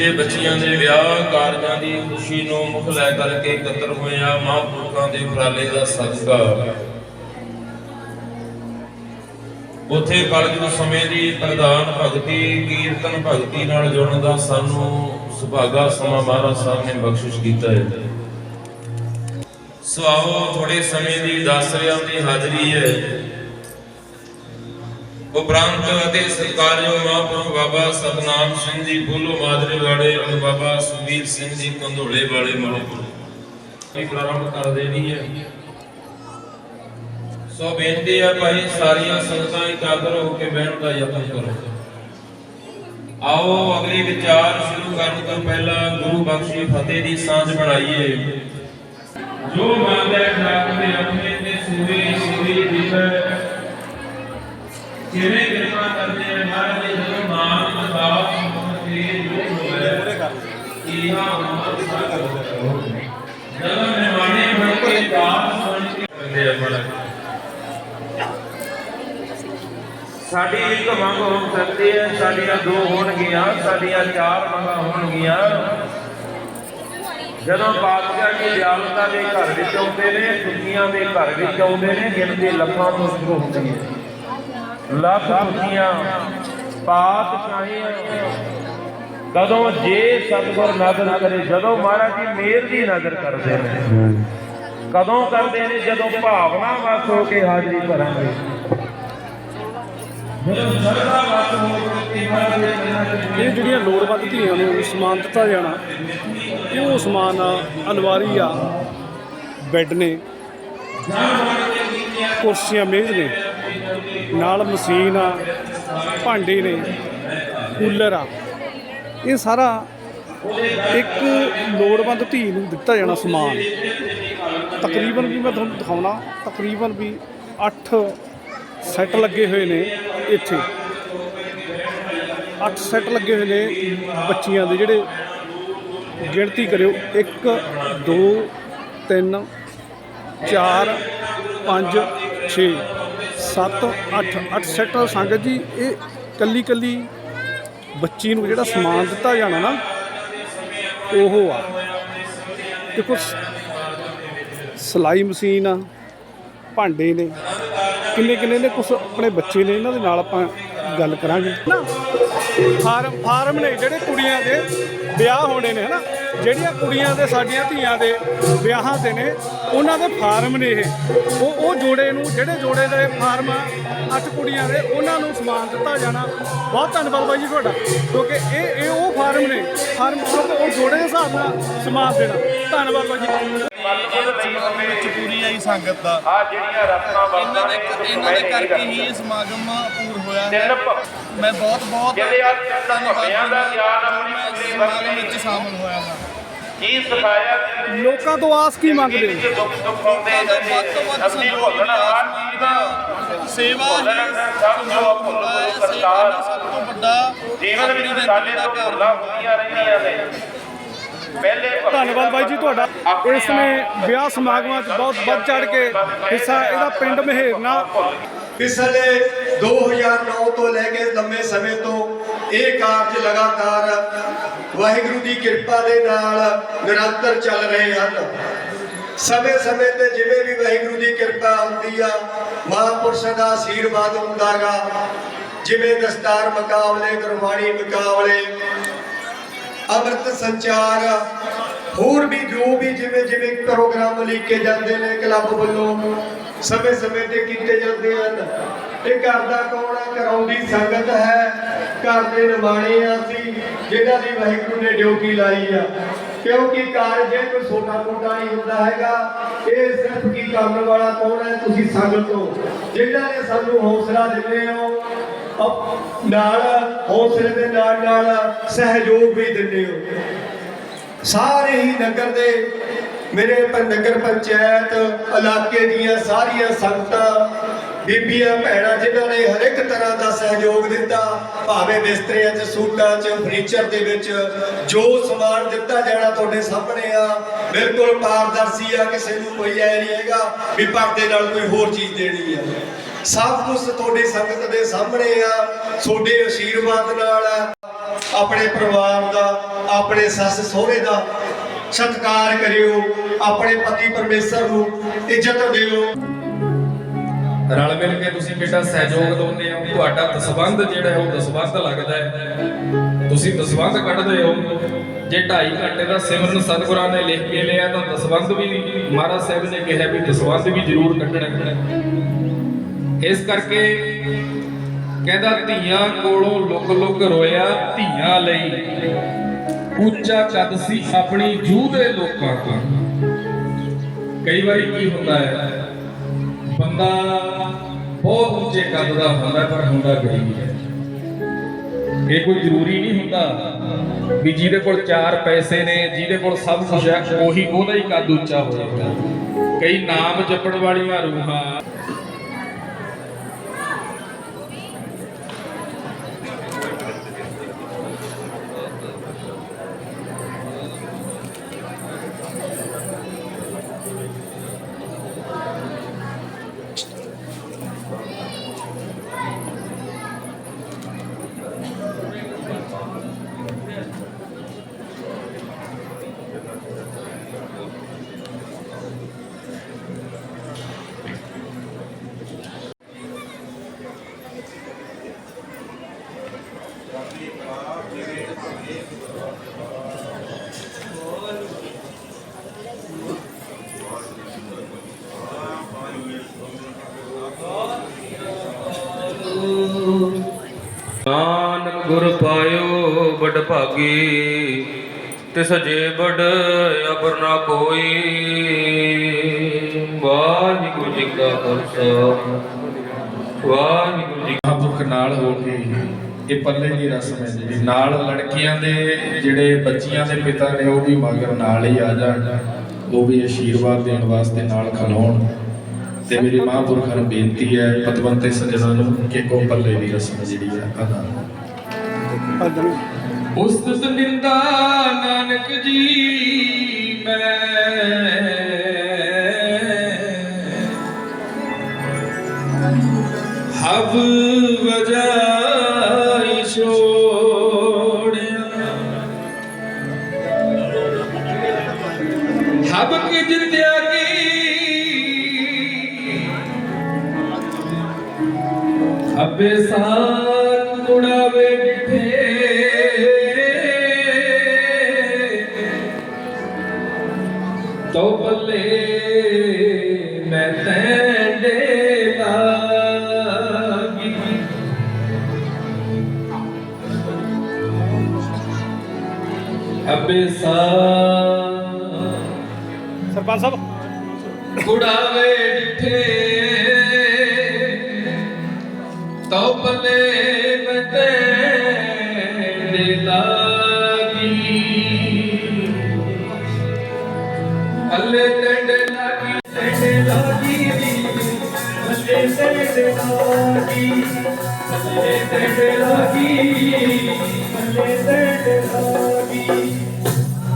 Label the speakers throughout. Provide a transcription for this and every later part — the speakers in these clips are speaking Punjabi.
Speaker 1: ਬੱਚੇ ਬੱਚੀਆਂ ਦੇ ਵਿਆਹ ਕਾਰਜਾਂ ਦੀ ਖੁਸ਼ੀ ਨੂੰ ਮੁੱਖ ਲੈ ਕਰਕੇ ਇਕੱਤਰ ਹੋਇਆ ਮਹਾਂਪੁਰਖਾਂ ਦੇ ਉਪਰਾਲੇ ਦਾ ਸਦਕਾ। ਉਥੇ ਕਲਯੁਗ ਸਮੇਂ ਦੀ ਪ੍ਰਧਾਨ ਭਗਤੀ, ਕੀਰਤਨ ਭਗਤੀ ਨਾਲ ਜੁੜਨ ਦਾ ਸਾਨੂੰ ਸੁਭਾਗਾ ਸਮਾਂ ਮਹਾਰਾਜ ਸਾਹਿਬ ਨੇ ਬਖਸ਼ਿਸ਼ ਕੀਤਾ ਹੈ। ਸੁਆਓ ਥੋੜੇ ਸਮੇਂ ਦੀ ਦਾਸਰਿਆਂ ਦੀ ਹਾਜ਼ਰੀ ਹੈ। ਉਪਰੰਤ ਅਤੇ ਸਤਿਕਾਰਯੋਗ ਮਹਾਂਪੁਰਖ ਬਾਬਾ ਸਤਨਾਮ ਸਿੰਘ ਜੀ, ਬੋਲੋ ਮਾਜਰੇ ਵਾਲੇ ਅਤੇ ਬਾਬਾ ਸੁਖਬੀਰ ਸਿੰਘ ਜੀ ਕੰਧੋਲੇ ਵਾਲੇ ਮਹਾਂਪੁਰਖ ਇਹ ਪ੍ਰਾਰੰਭ ਕਰ ਦੇਣੀ ਹੈ। ਸੋ ਬੇਨਤੀ ਹੈ ਭਾਈ, ਸਾਰੀਆਂ ਸੰਗਤਾਂ ਇਕਾਗਰ ਹੋ ਕੇ ਬਹਿਣ ਦਾ ਯਤਨ ਕਰੋ। ਆਓ, ਅਗਲੀ ਵਿਚਾਰ ਸ਼ੁਰੂ ਕਰਨ ਤੋਂ ਪਹਿਲਾਂ ਗੁਰੂ ਬਖਸ਼ੀ ਫਤਿਹ ਦੀ ਸਾਂਝ ਬਣਾਈਏ। ਜੋ ਮੰਗਦੇ ਠਾਕ ਦੇ ਆਪਣੇ ਤੇ ਸੂਰੇ ਸੂਰੀ ਦਿਵੈ ਕਿਵੇਂ ਕਿਰਪਾ ਕਰਦੇ ਨੇ ਮਹਾਰਾਜ ਜੀ ਜਦੋਂ ਨਾਮ ਅਰਦਾਸ ਮੁਖ ਤੇ ਜੋ ਹੋਵੇ ਇਹਾ ਉਮਤ ਸਾਗਰ ਜਦੋਂ ਨਿਮਾਣੇ ਬਣ ਕੇ ਦਾਸ ਬਣ ਕੇ ਕਰਦੇ ਆ ਮਹਾਰਾਜ ਸਾਡੀ ਇੱਕ ਮੰਗ ਹੋ ਸਕਦੀ ਹੈ ਸਾਡੀਆਂ ਦੋ ਹੋਣਗੀਆਂ ਸਾਡੀਆਂ ਚਾਰ ਮੰਗਾਂ ਹੋਣਗੀਆਂ। ਜਦੋਂ ਪਾਤਸ਼ਾਹ ਜੀ ਦਿਆਲਤਾ ਦੇ ਘਰ ਵਿੱਚ ਆਉਂਦੇ ਨੇ ਦੁਨੀਆਂ ਦੇ ਘਰ ਵਿੱਚ ਆਉਂਦੇ ਨੇ ਗਿਣਤੀ ਲੱਖਾਂ ਤੋਂ ਸ਼ੁਰੂ ਹੁੰਦੀ ਹੈ। ਲੱਖ ਦੁਨੀਆਂ ਪਾਤਸ਼ਾਹੀਆਂ ਕਦੋਂ ਜੇ ਸਤਿਗੁਰ ਨਜ਼ਰ ਕਰੇ, ਜਦੋਂ ਮਹਾਰਾਜ ਜੀ ਮੇਰ ਦੀ ਨਜ਼ਰ ਕਰਦੇ ਨੇ, ਕਦੋਂ ਕਰਦੇ ਨੇ? ਜਦੋਂ ਭਾਵਨਾ ਵਸ ਹੋ ਕੇ ਹਾਜ਼ਰੀ ਭਰਾਂਗੇ। ਜਦੋਂ ਸਰਦਾ ਵਸ ਹੋ ਕੇ ਮਹਾਰਾਜ ਦੇ
Speaker 2: ਇਹ ਜਿਹੜੀਆਂ ਲੋੜਵੰਦ ਧੀਆਂ ਨੂੰ ਸਮਾਨ ਦਿੱਤਾ ਜਾਣਾ ਇਹ ਉਹ ਸਮਾਨ ਆ ਅਲਵਾਰੀ ਆ, ਬੈੱਡ ਨੇ, ਕੁਰਸੀਆਂ, ਮੇਜ਼ ਨੇ। ਨਾਲ ਮਸ਼ੀਨ ਆ, ਭਾਂਡੇ ਨੇ, ਕੂਲਰ ਆ। ਇਹ ਸਾਰਾ ਇੱਕ ਲੋੜਵੰਦ ਧੀ ਨੂੰ ਦਿੱਤਾ ਜਾਣਾ ਸਮਾਨ। ਤਕਰੀਬਨ ਵੀ ਮੈਂ ਤੁਹਾਨੂੰ ਦਿਖਾਉਣਾ, ਤਕਰੀਬਨ ਵੀ 8 ਸੈੱਟ ਲੱਗੇ ਹੋਏ ਨੇ ਇੱਥੇ। 8 ਸੈੱਟ ਲੱਗੇ ਹੋਏ ਨੇ ਬੱਚੀਆਂ ਦੇ ਜਿਹੜੇ ਗਿਣਤੀ ਕਰਿਓ। 1 2 3 4 5 6 7 8 8 ਸੈਕਟਰ ਸੰਗਤ ਜੀ, ਇਹ ਕੱਲੀ ਕੱਲੀ ਬੱਚੀ ਨੂੰ ਜਿਹੜਾ ਸਮਾਨ ਦਿੱਤਾ ਜਾਣਾ ਨਾ, ਉਹ ਆ। ਦੇਖੋ, ਸ- ਸਿਲਾਈ ਮਸ਼ੀਨ ਆ, ਭਾਂਡੇ ਨੇ, ਕਿੰਨੇ ਕਿੰਨੇ ਨੇ ਕੁਝ ਆਪਣੇ ਬੱਚੇ ਨੇ, ਇਹਨਾਂ ਦੇ ਨਾਲ ਆਪਾਂ ਗੱਲ ਕਰਾਂਗੇ। ਨਾ, ਫਾਰਮ ਫਾਰਮ ਨੇ ਜਿਹੜੇ ਕੁੜੀਆਂ ਦੇ ਵਿਆਹ ਹੋਣੇ ਨੇ, ਹਨਾ? ਜਿਹੜੀਆਂ ਕੁੜੀਆਂ ਦੇ ਸਾਡੀਆਂ ਧੀਆਂ ਦੇ ਵਿਆਹਾਂ ਤੇ ਨੇ ਉਹਨਾਂ ਦੇ ਫਾਰਮ ਨੇ ਇਹ। ਉਹ ਉਹ ਜੋੜੇ ਨੂੰ ਜਿਹੜੇ ਜੋੜੇ ਦੇ ਫਾਰਮ ਆ ਅੱਠ ਕੁੜੀਆਂ ਦੇ ਉਹਨਾਂ ਨੂੰ ਸਮਾਨ ਦਿੱਤਾ ਜਾਣਾ। ਬਹੁਤ ਧੰਨਵਾਦ ਬਾਈ ਜੀ ਤੁਹਾਡਾ ਕਿਉਂਕਿ ਇਹ ਇਹ ਉਹ ਫਾਰਮ ਨੇ ਫਾਰਮ ਉਹ ਜੋੜੇ ਦੇ ਹਿਸਾਬ ਨਾਲ ਸਮਾਨ ਦੇਣਾ। ਧੰਨਵਾਦ ਬਾਈ ਜੀ।
Speaker 3: ਵਿੱਚ ਪੂਰੀ ਆਈ ਸੰਗਤ ਦਾ
Speaker 1: ਆ ਜਿਹੜੀਆਂ ਰਸਮਾਂ
Speaker 3: ਇਹਨਾਂ ਦੇ ਇਹਨਾਂ ਦੇ ਕਰਕੇ ਹੀ ਇਹ ਸਮਾਗਮ ਪੂਰ ਹੋਇਆ ਹੈ। ਮੈਂ ਬਹੁਤ ਬਹੁਤ ਧੰਨਵਾਦ
Speaker 1: ਦਾ
Speaker 3: ਕਰਦਾ
Speaker 1: ਆਪਣੀ ਪੂਰੀ ਵਰਤੀ।
Speaker 3: ਵਿੱਚ ਸ਼ਾਮਲ ਹੋਇਆ ਹਾਂ।
Speaker 1: ਕੀ ਸਿਖਾਇਆ
Speaker 2: ਲੋਕਾਂ ਤੋਂ ਆਸ ਕੀ ਮੰਗਦੇ
Speaker 1: ਦੁੱਖ ਸੁੱਖ ਆਉਂਦੇ ਭੋਲਣ ਹਾਰ
Speaker 3: ਸੇਵਾ
Speaker 1: ਸਭ ਜੋ ਭੁੱਲ
Speaker 3: ਸਭ ਤੋਂ ਵੱਡਾ
Speaker 1: ਜੀਵਨ ਵਿੱਚ ਸਾਡੇ ਤੋਂ ਭੁੱਲਾਂ ਹੁੰਦੀਆਂ ਰਹਿੰਦੀਆਂ ਨੇ। ਪਹਿਲੇ
Speaker 2: ਧੰਨਵਾਦ ਬਾਈ ਜੀ ਤੁਹਾਡਾ। ਇਸ ਨੇ ਵਿਆਹ ਸਮਾਗਮਾਂ 'ਚ ਬਹੁਤ ਵੱਧ ਚੜ ਕੇ ਹਿੱਸਾ ਇਹਦਾ ਪਿੰਡ ਮਹੇਰਨਾ।
Speaker 4: ਪਿਛਲੇ 2009 ਤੋਂ ਲੈ ਕੇ ਲੰਮੇ ਸਮੇਂ ਤੋਂ ਇਹ ਕਾਰਜ ਲਗਾਤਾਰ ਵਾਹਿਗੁਰੂ ਦੀ ਕਿਰਪਾ ਦੇ ਨਾਲ ਨਿਰੰਤਰ ਚੱਲ ਰਹੇ ਹਨ। ਸਮੇਂ-ਸਮੇਂ ਤੇ ਜਿਵੇਂ ਵੀ ਵਾਹਿਗੁਰੂ ਦੀ ਕਿਰਪਾ ਹੁੰਦੀ ਆ, ਮਹਾਂਪੁਰਸ਼ਾਂ ਦਾ ਆਸ਼ੀਰਵਾਦ ਹੁੰਦਾਗਾ। ਜਿਵੇਂ ਦਸਤਾਰ ਮੁਕਾਬਲੇ, ਗੁਰਬਾਣੀ ਮੁਕਾਬਲੇ, ਅੰਮ੍ਰਿਤ ਸੰਚਾਰ, ਹੋਰ ਵੀ ਜੋ ਵੀ ਜਿਵੇਂ ਜਿਵੇਂ ਪ੍ਰੋਗਰਾਮ ਲਿਖੇ ਜਾਂਦੇ ਨੇ ਕਲੱਬ ਵੱਲੋਂ, ਸਮੇਂ ਸਮੇਂ ਤੇ ਕੀਤੇ ਜਾਂਦੇ ਹਨ। ਇਹ ਘਰ ਦਾ ਕੌਣ ਹੈ ਕਰਾਉਂਦੀ ਸੰਗਤ ਹੈ। ਘਰ ਦੇ ਨਿਮਾਣੇ ਆ ਅਸੀਂ ਜਿਨ੍ਹਾਂ ਦੀ ਵਾਹਿਗੁਰੂ ਨੇ ਡਿਊਟੀ ਲਾਈ ਆ। ਕਿਉਂਕਿ ਕਾਰਜ ਇਹ ਕੋਈ ਛੋਟਾ ਮੋਟਾ ਨਹੀਂ ਹੁੰਦਾ ਹੈਗਾ, ਇਹ ਸਿਰਫ ਕੀ ਕਰਨ ਵਾਲਾ ਕੌਣ ਹੈ? ਤੁਸੀਂ ਸੰਗਤ ਹੋ। ਜਿਨ੍ਹਾਂ ਨੇ ਸਾਨੂੰ ਹੌਸਲਾ ਦਿੰਦੇ ਹੋ ਨਾਲ, ਹੌਸਲੇ ਦੇ ਨਾਲ ਨਾਲ ਸਹਿਯੋਗ ਵੀ ਦਿੰਦੇ ਹੋ। ਸਾਰੇ ਹੀ ਨਗਰ ਦੇ, ਮੇਰੇ ਨਗਰ ਪੰਚਾਇਤ ਇਲਾਕੇ ਦੀਆਂ ਸਾਰੀਆਂ ਸੰਗਤਾਂ ਬੀਬੀਆਂ ਭੈਣਾਂ ਜਿਨ੍ਹਾਂ ਨੇ ਹਰ ਇੱਕ ਤਰ੍ਹਾਂ ਦਾ ਸਹਿਯੋਗ ਦਿੱਤਾ, ਭਾਵੇਂ ਬਿਸਤਰਿਆਂ 'ਚ, ਸੂਟਾਂ 'ਚ ਫਰਨੀਚਰ ਦੇ ਵਿੱਚ ਜੋ ਸਮਾਨ ਦਿੱਤਾ ਜਾਣਾ ਤੁਹਾਡੇ ਸਾਹਮਣੇ ਆ, ਬਿਲਕੁਲ ਪਾਰਦਰਸ਼ੀ ਆ, ਕਿਸੇ ਨੂੰ ਕੋਈ ਐ ਨਹੀਂ ਹੈਗਾ ਵੀ ਪਰਦੇ ਨਾਲ ਕੋਈ ਹੋਰ ਚੀਜ਼ ਦੇਣੀ ਆ। ਸਭ ਕੁਝ ਤੁਹਾਡੀ ਸੰਗਤ ਦੇ ਸਾਹਮਣੇ ਆ, ਤੁਹਾਡੇ ਆਸ਼ੀਰਵਾਦ ਨਾਲ ਆਪਣੇ ਪਰਿਵਾਰ ਦਾ, ਆਪਣੇ ਸੱਸ ਸਹੁਰੇ ਦਾ ਸਤਿਕਾਰ ਕਰਿਓ, ਆਪਣੇ ਪਤੀ ਪਰਮੇਸ਼ਰ ਨੂੰ ਇੱਜ਼ਤ ਦਿਓ।
Speaker 5: ਰਲ ਮਿਲ ਕੇ ਤੁਸੀਂ ਬੇਟਾ ਸਹਿਯੋਗ ਦਿੰਦੇ ਹੋ, ਤੁਹਾਡਾ ਦਸਵੰਧ ਜਿਹੜਾ ਉਹ ਦਸਵੰਧ ਲੱਗਦਾ ਹੈ। ਤੁਸੀਂ ਦਸਵੰਧ ਕੱਢਦੇ ਹੋ। ਜੇ 2.5 ਘੰਟੇ ਦਾ ਸਿਮਰਨ ਸਤਿਗੁਰਾਂ ਨੇ ਲਿਖ ਕੇ ਲਿਆ, ਤਾਂ ਦਸਵੰਧ ਵੀ ਮਹਾਰਾਜ ਸਾਹਿਬ ਨੇ ਕਿਹਾ ਵੀ ਦਸਵੰਧ ਵੀ ਜ਼ਰੂਰ ਕੱਢਣਾ ਇਸ ਕਰਕੇ ਕਹਿੰਦਾ, ਧੀਆਂ ਕੋਲੋਂ ਲੁਕ ਲੁਕ ਰੋਇਆ ਧੀਆਂ ਲਈ। ਉੱਚਾ ਕੱਦ ਸੀ ਆਪਣੀ ਜੂਹ ਦੇ ਲੋਕਾਂ ਤੋਂ ਕਈ ਵਾਰੀ ਕੀ ਹੁੰਦਾ ਹੈ ਬੰਦਾ ਬਹੁਤ ਉੱਚੇ ਕੱਦ ਦਾ ਹੁੰਦਾ, ਪਰ ਹੁੰਦਾ ਗਰੀਬ ਹੈ। ਇਹ ਕੋਈ ਜ਼ਰੂਰੀ ਨਹੀਂ ਹੁੰਦਾ ਵੀ ਜਿਹਦੇ ਕੋਲ ਚਾਰ ਪੈਸੇ ਨੇ, ਜਿਹਦੇ ਕੋਲ ਸਭ ਕੁਝ ਹੈ, ਉਹੀ ਉਹਦਾ ਹੀ ਕੱਦ ਉੱਚਾ ਹੋਇਆ। ਕਈ ਨਾਮ ਜਪਣ ਵਾਲੀਆਂ ਰੂਹਾਂ ਬੜ ਭਾਗੀ ਤਿਸ ਜੇ ਬੜ ਅਬਰ ਨਾ ਕੋਈ। ਵਾਹਿਗੁਰੂ ਜੀ ਕਾ ਖਾਲਸਾ ਵਾਹਿਗੁਰੂ ਜੀ ਕਾ ਦੁੱਖ ਨਾਲ ਹੋ ਕੇ ਇਹ ਪੱਲੇ ਦੀ ਰਸਮ ਹੈ ਜਿਹੜੀ। ਨਾਲ ਲੜਕੀਆਂ ਦੇ ਜਿਹੜੇ ਬੱਚੀਆਂ ਦੇ ਪਿਤਾ ਨੇ ਉਹ ਵੀ ਮਗਰ ਨਾਲ ਹੀ ਆ ਜਾਣ। ਉਹ ਵੀ ਆਸ਼ੀਰਵਾਦ ਦੇਣ ਵਾਸਤੇ ਨਾਲ ਖਲੋਣ। ਤੇ ਮੇਰੀ ਮਹਾਂਪੁਰਖਾਂ ਨੂੰ ਬੇਨਤੀ ਹੈ ਪਤਵੰਤੇ ਸੱਜਣਾਂ ਨੂੰ ਕਿ ਉਹ ਪੱਲੇ ਦੀ ਰਸਮ ਜਿਹੜੀ ਹੈ ਅਦਾ ਉਸ ਨਿੰਦਾ ਨਾਨਕ ਜੀ ਮੈਂ। ਹਵ ਵਜਾਈ ਛੋੜਿਆ। ਹਬ ਕੀ ਜਿੱਤਿਆ ਕੀ ਅਬੇ ਸਾਥ
Speaker 2: ਸਰਪੰਚ ਸਾਹਿਬ
Speaker 5: ਕੁੜਾਵੇ ਡਿਠੇ ਤਉ ਪਲੇ ਬਤੇ ਦੇ ਲਾਗੀ ਅੱਲੇ ਟੰਡੇ ਲਾਗੀ ਟੰਡੇ ਲਾਗੀ ਅੱਲੇ ਟੰਡੇ ਲਾਗੀ ਅੱਲੇ ਟੰਡੇ ਲਾਗੀ ਅੱਲੇ ਟੰਡੇ ਲਾਗੀ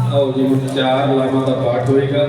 Speaker 5: ਆਓ ਜੀ ਹੁਣ ਚਾਰ ਲਾਵਾਂ ਦਾ ਪਾਠ ਹੋਏਗਾ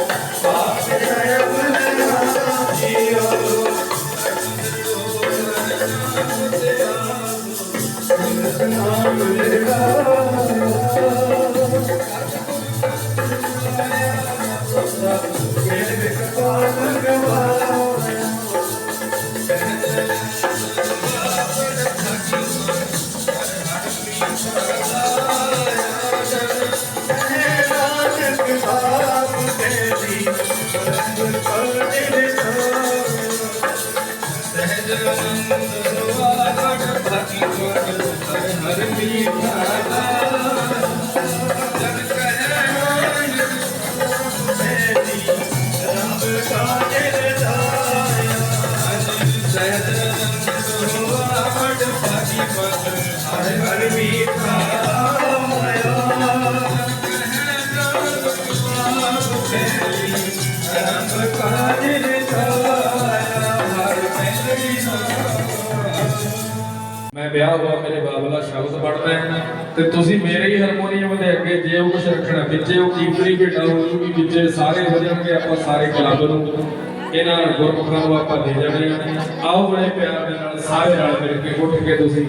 Speaker 5: ਮੈਂ ਵਿਆਹ ਹੋਇਆ, ਮੇਰੇ ਬਾਬਲਾ ਸ਼ਬਦ ਪੜਦਾ ਹੈ ਤੇ ਤੁਸੀਂ ਮੇਰੇ ਹੀ ਹਾਰਮੋਨੀਅਮ ਦੇ ਅੱਗੇ ਜੇ ਉਹ ਕੁਛ ਰੱਖਣਾ, ਵਿੱਚੇ ਉਹ ਕੀਮਤੀ ਭੇਟਾ ਹੋ ਜੂਗੀ ਵਿੱਚੇ ਸਾਰੇ ਹੋ ਜਾਣਗੇ, ਆਪਾਂ ਸਾਰੇ ਕਲੱਬ ਨੂੰ। ਇਹਨਾਂ ਗੁਰਮੁਖਾਂ ਨੂੰ ਆਪਾਂ ਦੇ ਜਾਣੇ ਆ। ਆਓ ਬੜੇ ਪਿਆਰ ਦੇ ਨਾਲ, ਸਾਰੇ ਨਾਲ ਮਿਲ ਕੇ ਉੱਠ ਕੇ ਤੁਸੀਂ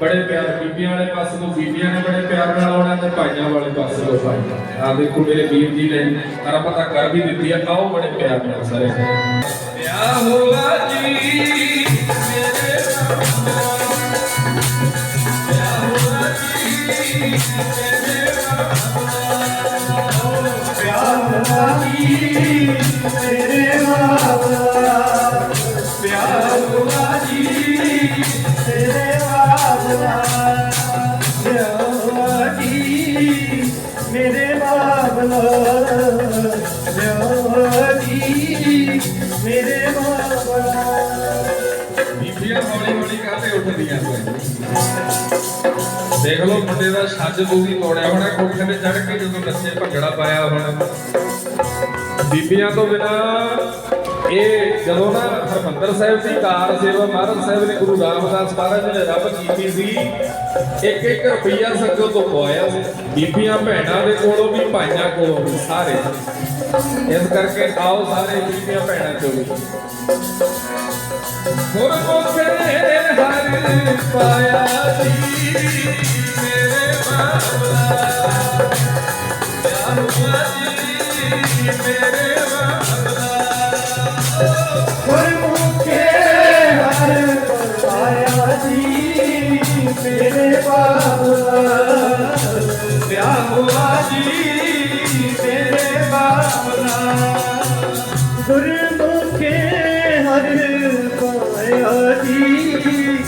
Speaker 5: ਬੜੇ ਪਿਆਰ ਬੀਬੀਆਂ ਵਾਲੇ ਪਾਸੇ ਤੋਂ, ਬੀਬੀਆਂ ਨੇ ਬੜੇ ਪਿਆਰ ਨਾਲ ਆਉਣਾ ਤੇ ਭਾਈਆਂ ਵਾਲੇ ਪਾਸੇ ਤੋਂ ਭਾਈ। ਆ ਦੇਖੋ ਮੇਰੇ ਵੀਰ ਜੀ ਨੇ ਸਾਰਾ ਤਾਂ ਕਰ ਵੀ ਦਿੱਤੀ ਆ। ਆਓ ਬੜੇ ਪਿਆਰ ਨਾਲ ਸਾਰੇ। ਵਿਆਹ ਹੋਆ ਜੀ, ਮੇਰੇ
Speaker 4: ਮੇਰੇ ਬਾਬਲਾ ਮੇਰੇ ਬਾਬਲਾ
Speaker 5: ਬੀਬੀਆਂ ਹੌਲੀ ਹੌਲੀ ਕਾਹਤੇ ਉੱਠਦੀਆਂ ਹੋਏ ਦੇਖ ਲਓ ਮੁੰਡੇ ਦਾ ਛੱਜ ਤੁਸੀਂ ਤੋੜਿਆ ਹੋਣਾ ਕੋਠੇ ਤੇ ਚੜ ਕੇ ਜਦੋਂ ਨੱਚੇ ਭੰਗੜਾ ਪਾਇਆ ਹੋਣਾ। ਬੀਬੀਆਂ ਤੋਂ ਬਿਨਾ ਇਹ ਜਦੋਂ ਨਾ ਹਰਮੰਦਰ ਸਾਹਿਬ ਦੀ ਕਾਰ ਸੇਵਾ ਮਹਾਰਾਜ ਸਾਹਿਬ ਨੇ ਗੁਰੂ ਰਾਮਦਾਸ ਮਹਾਰਾਜ ਨੇ ਰੱਬ ਕੀਤੀ ਸੀ ਇੱਕ ਇੱਕ ਰੁਪਈਆ ਸੰਗਤ ਤੋਂ ਪਵਾਇਆ ਸੀ। ਬੀਬੀਆਂ ਭੈਣਾਂ ਦੇ ਕੋਲੋਂ ਵੀ, ਭਾਈਆਂ ਕੋਲੋਂ ਵੀ, ਸਾਰੇ। ਇਸ ਕਰਕੇ ਆਓ ਸਾਰੇ ਬੀਬੀਆਂ ਭੈਣਾਂ ਚੋਂ ਹੋਰ ਕੋਸੇ ਹਰ ਪਾਇਆ ਸੀ, ਮੇਰੇ ਬਾਬਲਾ ਮੇਰੇ ਬਾਬਲਾ
Speaker 4: ਵਿਆਹ ਹੋਆ ਜੀ ਮੇਰੇ ਬਾਬਲਾ ਗੁਰਮੁਖੇ ਹਰ ਪਾਇਆ ਜੀ,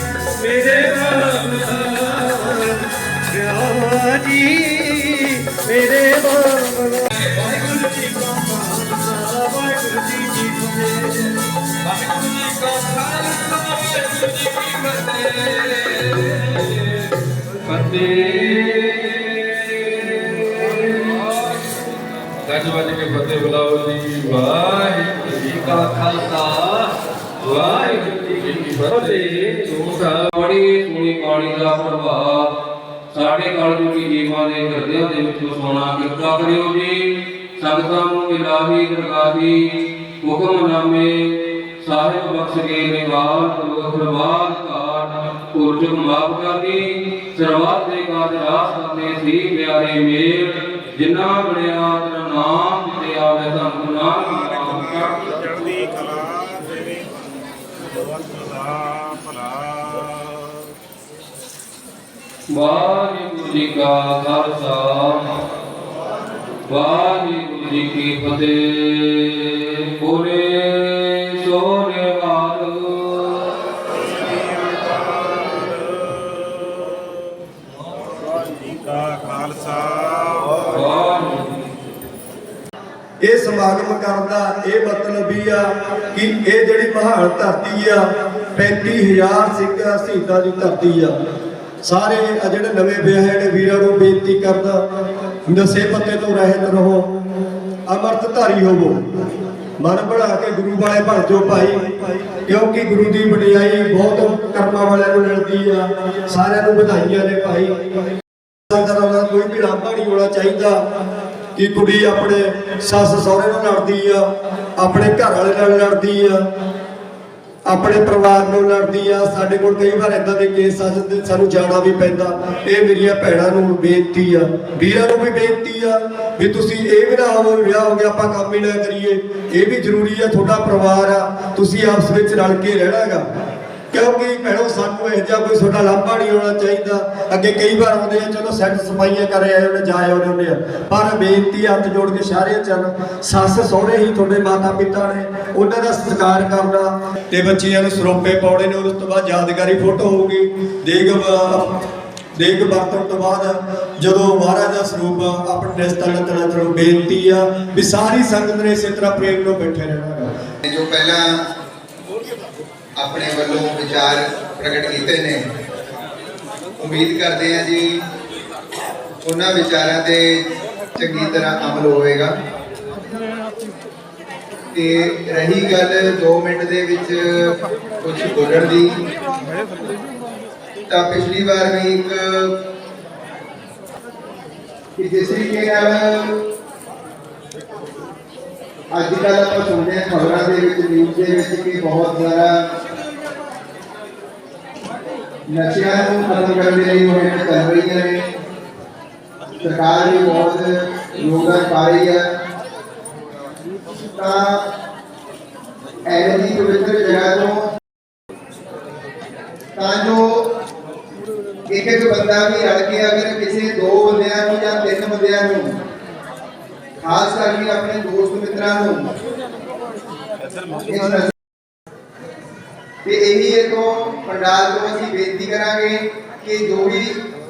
Speaker 4: ਮੇਰੇ ਬਾਬਲਾ ਵਿਆਹ ਜੀ ਮੇਰੇ ਬਾਬਲਾ
Speaker 5: ਗੱਜ ਵੱਜ ਕੇ ਫਤਿਹ ਬੁਲਾਓ ਜੀ। ਵਾਹਿਗੁਰੂ ਜੀ ਕਾ ਖਾਲਸਾ। ਵਾਹਿਗੁਰੂ ਜੀ ਕੀ ਫਤਿਹ। ਝੂਠਾ
Speaker 6: ਬੜੀ ਸੋਹਣੀ ਬਾਣੀ ਦਾ ਪ੍ਰਭਾਵ। ਸਾਡੇ ਕਲਯੁਗੀ ਜੀਵਾਂ ਦੇ ਹਿਰਦਿਆਂ ਦੇ ਵਿੱਚ ਵਸਾਉਣਾ ਕਿਰਪਾ ਕਰਿਓ ਜੀ। ਸੰਗਤਾਂ ਨੂੰ ਇਲਾਹੀ ਦਰਗਾਹੀ ਹੁਕਮਨਾਮੇ ਸਾਹਿਬ ਬਖਸ਼ ਕੇ ਨਿਵਾਰ ਪ੍ਰਵਾਦ ਘਾਟ ਪੁਰਜ ਮਾਫ ਕਰਦੀ ਸਰਵਾਤ ਦੇ ਕਾਜ ਰਾਸ ਕਰਨੇ ਸੀ ਪਿਆਰੇ ਮੇਲ ਜਿਨ੍ਹਾਂ ਬਣਿਆ ਤੇਰਾ ਨਾਮ ਤੇ ਆਵੇ ਧੰਨ ਨਾਮ
Speaker 7: ਚੜ੍ਹਦੀ ਕਲਾ ਤੇਰੀ ਭਲਾ ਭਲਾ।
Speaker 6: ਵਾਹਿਗੁਰੂ ਜੀ ਕਾ ਖਾਲਸਾ ਵਾਹਿਗੁਰੂ ਜੀ ਕੀ ਫਤਿਹ। ਬੋਲੇ
Speaker 4: ਸਮਾਗਮ ਕਰਨ ਇਹ ਮਤਲਬ ਵੀ ਆ ਕਿ ਇਹ ਜਿਹੜੀ ਮਹਾਨ ਧਰਤੀ ਆ 35000 ਸਿੰਘ ਸ਼ਹੀਦਾਂ ਦੀ ਧਰਤੀ ਆ। ਸਾਰੇ ਜਿਹੜੇ ਨਵੇਂ ਵਿਆਹੇ ਨੇ, ਵੀਰਾਂ ਨੂੰ ਬੇਨਤੀ ਕਰਦਾ, ਨਸ਼ੇ ਪੱਤੇ ਤੋਂ ਰਹਿਤ ਰਹੋ ਅਮਰਤ ਧਾਰੀ ਹੋਵੋ। ਮਨ ਬਣਾ ਕੇ ਗੁਰੂ ਵਾਲੇ ਬਣ ਜਾਓ ਭਾਈ, ਕਿਉਂਕਿ ਗੁਰੂ ਦੀ ਵਡਿਆਈ ਬਹੁਤ ਕਰਮਾਂ ਵਾਲਿਆਂ ਨੂੰ ਮਿਲਦੀ ਆ, ਸਾਰਿਆਂ ਨੂੰ ਵਧਾਈਆਂ ਨੇ ਭਾਈ। ਸੰਗਤਾਂ ਕੋਈ ਵੀ ਲਾਂਭਾ ਨਹੀਂ ਹੋਣਾ ਚਾਹੀਦਾ ਕਿ ਕੁੜੀ ਆਪਣੇ ਸੱਸ ਸਹੁਰੇ ਨਾਲ ਲੜਦੀ ਆ, ਆਪਣੇ ਘਰ ਵਾਲੇ ਨਾਲ ਲੜਦੀ ਆ, ਆਪਣੇ ਪਰਿਵਾਰ ਨਾਲ ਲੜਦੀ ਆ। ਸਾਡੇ ਕੋਲ ਕਈ ਵਾਰ ਇਦਾਂ ਦੇ ਕੇਸ ਆ ਜਾਂਦੇ, ਸਾਨੂੰ ਜਾਣਾ ਵੀ ਪੈਂਦਾ। ਇਹ ਮੇਰੀਆਂ ਭੈਣਾਂ ਨੂੰ ਬੇਨਤੀ ਆ, ਵੀਰਾਂ ਨੂੰ ਵੀ ਬੇਨਤੀ ਆ ਵੀ ਤੁਸੀਂ ਇਹ ਵੀ ਨਾ ਹੋਵੇ ਵਿਆਹ ਹੋ ਗਿਆ, ਆਪਾਂ ਕੰਮ ਹੀ ਨਾ ਕਰੀਏ। ਇਹ ਵੀ ਜ਼ਰੂਰੀ ਆ, ਤੁਹਾਡਾ ਪਰਿਵਾਰ ਆ, ਤੁਸੀਂ ਆਪਸ ਵਿੱਚ ਰਲ ਕੇ ਰਹਿਣਾ ਹੈਗਾ। ਕਿਉਂਕਿ ਭੈਣੋ, ਸਾਨੂੰ ਇਹ ਜਿਹਾ ਕੋਈ ਤੁਹਾਡਾ ਲਾਂਭਾ ਨਹੀਂ ਹੋਣਾ ਚਾਹੀਦਾ। ਅੱਗੇ ਕਈ ਵਾਰ ਆਉਂਦੇ ਆ, ਚਲੋ ਸੈੱਟ ਸਫਾਈਆਂ ਕਰ ਆਏ ਉਹਨੇ ਜਾ ਆਏ ਉਹਨੇ ਪਰ ਬੇਨਤੀ ਹੱਥ ਜੋੜ ਕੇ ਸਾਰੇ ਚੱਲ ਸੱਸ ਸਹੁਰੇ ਹੀ ਤੁਹਾਡੇ ਮਾਤਾ ਪਿਤਾ ਨੇ ਉਹਨਾਂ ਦਾ ਸਤਿਕਾਰ ਕਰਨਾ ਤੇ ਬੱਚਿਆਂ ਨੂੰ ਸਰੋਪੇ ਪਾਉਣੇ ਨੇ, ਉਸ ਤੋਂ ਬਾਅਦ ਯਾਦਗਾਰੀ ਫੋਟੋ ਹੋਊਗੀ। ਦੇਗ ਦੇਗ ਵਰਤਣ ਤੋਂ ਬਾਅਦ ਜਦੋਂ ਮਹਾਰਾਜ ਦਾ ਸਰੂਪ ਆਪਣੇ ਨਿਸਤਨ ਤਨ ਚਲੋ ਬੇਨਤੀ ਆ ਵੀ ਸਾਰੀ ਸੰਗਤ ਨੇ ਇਸੇ ਤਰ੍ਹਾਂ ਪ੍ਰੇਮ ਨੂੰ ਬੈਠੇ ਰਹਿਣਾ।
Speaker 8: ਜੋ ਪਹਿਲਾਂ ਆਪਣੇ ਵੱਲੋਂ ਵਿਚਾਰ ਪ੍ਰਗਟ ਕੀਤੇ ਨੇ। ਉਮੀਦ ਕਰਦੇ ਹਾਂ ਜੀ ਉਹਨਾਂ ਵਿਚਾਰਾਂ ਤੇ ਚੰਗੀ ਤਰ੍ਹਾਂ ਅਮਲ ਹੋਵੇਗਾ। ਤੇ ਰਹੀ ਗੱਲ 2 ਮਿੰਟ ਦੇ ਵਿੱਚ ਕੁਝ ਬੋਲਣ ਦੀ। ਤਾਂ ਪਿਛਲੀ ਵਾਰ ਵੀ ਇੱਕ ਕਿ ਜਿਸ ਤਰੀਕੇ ਨਾਲ ਅੱਜ ਕੱਲ੍ਹ ਆਪਾਂ ਸੁਣਦੇ ਹਾਂ ਖਬਰਾਂ ਦੇ ਵਿੱਚ ਨਿਊਜ਼ ਦੇ ਵਿੱਚ ਕਿ ਬਹੁਤ ਜ਼ਿਆਦਾ ਨਸ਼ਿਆਂ ਨੂੰ ਖਤਮ ਕਰਨ ਦੇ ਲਈ ਮੁਹਿੰਮ ਚੱਲ ਰਹੀਆਂ ਨੇ ਸਰਕਾਰ ਵੀ ਬਹੁਤ ਯੋਗਦਾਨ ਪਾ ਰਹੀ ਹੈ। ਤਾਂ ਐਵੇਂ ਦੀ ਪਵਿੱਤਰ ਜਗ੍ਹਾ ਤੋਂ ਤਾਂ ਜੋ ਇੱਕ ਇੱਕ ਬੰਦਾ ਵੀ ਰਲ ਕੇ ਅਗਰ ਕਿਸੇ ਦੋ ਬੰਦਿਆਂ ਨੂੰ ਜਾਂ ਤਿੰਨ ਬੰਦਿਆਂ ਨੂੰ ਖਾਸ ਕਰਕੇ ਆਪਣੇ ਦੋਸਤ ਮਿੱਤਰਾਂ ਨੂੰ ਤੇ ਇਹੀ ਇਥੋਂ ਪੰਡਾਲ ਤੋਂ ਅਸੀਂ ਬੇਨਤੀ ਕਰਾਂਗੇ ਕਿ ਜੋ ਵੀ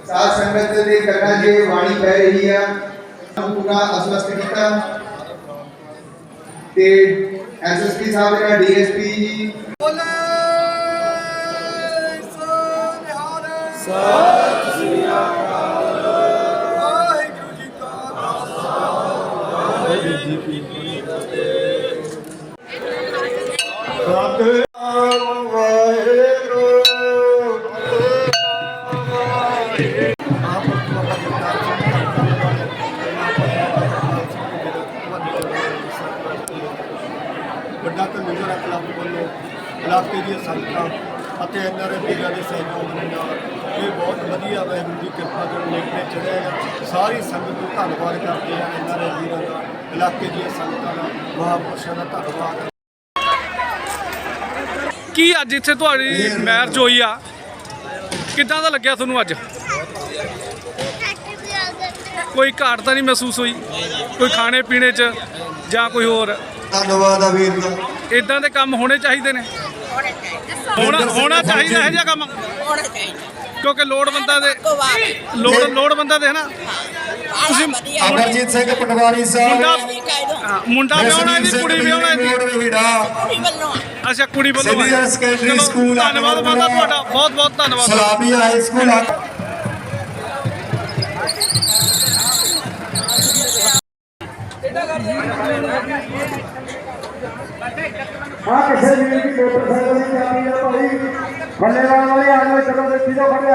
Speaker 8: ਸਾਧ ਸੰਗਤ ਦੇ ਕੰਨਾਂ 'ਚ ਬਾਣੀ ਪੈ ਰਹੀ ਆ ਪੂਰਾ ਅਸਵਸਥ ਕੀਤਾ। ਤੇ ਐਸਐਸਪੀ ਸਾਹਿਬ ਦੇ ਨਾਲ ਡੀਐਸਪੀ ਜੀ।
Speaker 4: ਵੱਡਾ ਵਧੀਆ ਵਾਹਿਗੁਰੂ ਦੀ ਕਿਰਪਾ ਦੇ ਨੇੜੇ ਚੜਿਆ ਹੈ ਸਾਰੀ ਸੰਗਤ ਨੂੰ ਧੰਨਵਾਦ ਕਰਦੇ ਹਾਂ ਐਨਆਰਏ ਵੀਰਾਂ ਦਾ ਇਲਾਕੇ ਦੀਆਂ ਸੰਗਤਾਂ ਦਾ ਮਹਾਂਪੁਰਸ਼ਾਂ ਦਾ ਧੰਨਵਾਦ।
Speaker 2: ਕੀ ਅੱਜ ਇੱਥੇ ਤੁਹਾਡੀ ਮੈਰਿਜ ਹੋਈ ਆ? ਕਿੱਦਾਂ ਦਾ ਲੱਗਿਆ ਤੁਹਾਨੂੰ ਅੱਜ? ਕੋਈ ਘਾਟ ਤਾਂ ਨਹੀਂ ਮਹਿਸੂਸ ਹੋਈ? ਕੋਈ ਖਾਣੇ ਪੀਣੇ 'ਚ ਜਾਂ ਕੋਈ ਹੋਰ?
Speaker 9: ਧੰਨਵਾਦ ਆ ਵੀਰ ਦਾ
Speaker 2: ਇਦਾਂ ਦੇ ਕੰਮ ਹੋਣੇ ਚਾਹੀਦੇ ਨੇ? ਹੋਣਾ ਹੋਣਾ ਚਾਹੀਦਾ ਹੈ ਜਿਹਾ ਕੰਮ?
Speaker 10: ਹੋਣਾ ਚਾਹੀਦਾ।
Speaker 2: ਕਿਉਂਕਿ ਲੋੜਵੰਦਾਂ ਦੇ ਲੋੜ ਲੋੜਵੰਦਾਂ ਦੇ ਹਨਾ? ਤੁਸੀਂ
Speaker 9: ਅਮਰਜੀਤ ਸਿੰਘ ਪਟਵਾਰੀ
Speaker 2: ਮੁੰਡਾ
Speaker 10: ਦੋ।
Speaker 2: ਹਾਂ, ਮੁੰਡਾ ਵਿਆਹਣਾ ਜੀ ਕੁੜੀ ਵਿਆਹਣਾ ਜੀ। ਅੱਛਾ ਕੁੜੀ ਵੱਲੋਂ
Speaker 9: secondary
Speaker 2: ਚਲੋ,
Speaker 9: school
Speaker 2: ਧੰਨਵਾਦ ਮਾਤਾ ਤੁਹਾਡਾ ਬਹੁਤ ਬਹੁਤ ਧੰਨਵਾਦ।
Speaker 9: ਸਲਾਮੀ ਹਾਈ ਸਕੂਲ ਆ।
Speaker 4: ਹਾਂ ਕਿਸੇ ਵੀ ਦੀ ਮੋਟਰਸਾਈਕਲ ਦੀ ਚਾਬੀ ਆ ਭਾਈ। ਖੰਡੇਵਾਲ ਵਾਲੇ ਆ ਜਾਓ ਚਲੋ ਦੇਖੀ ਜਾਓ ਖੜੇ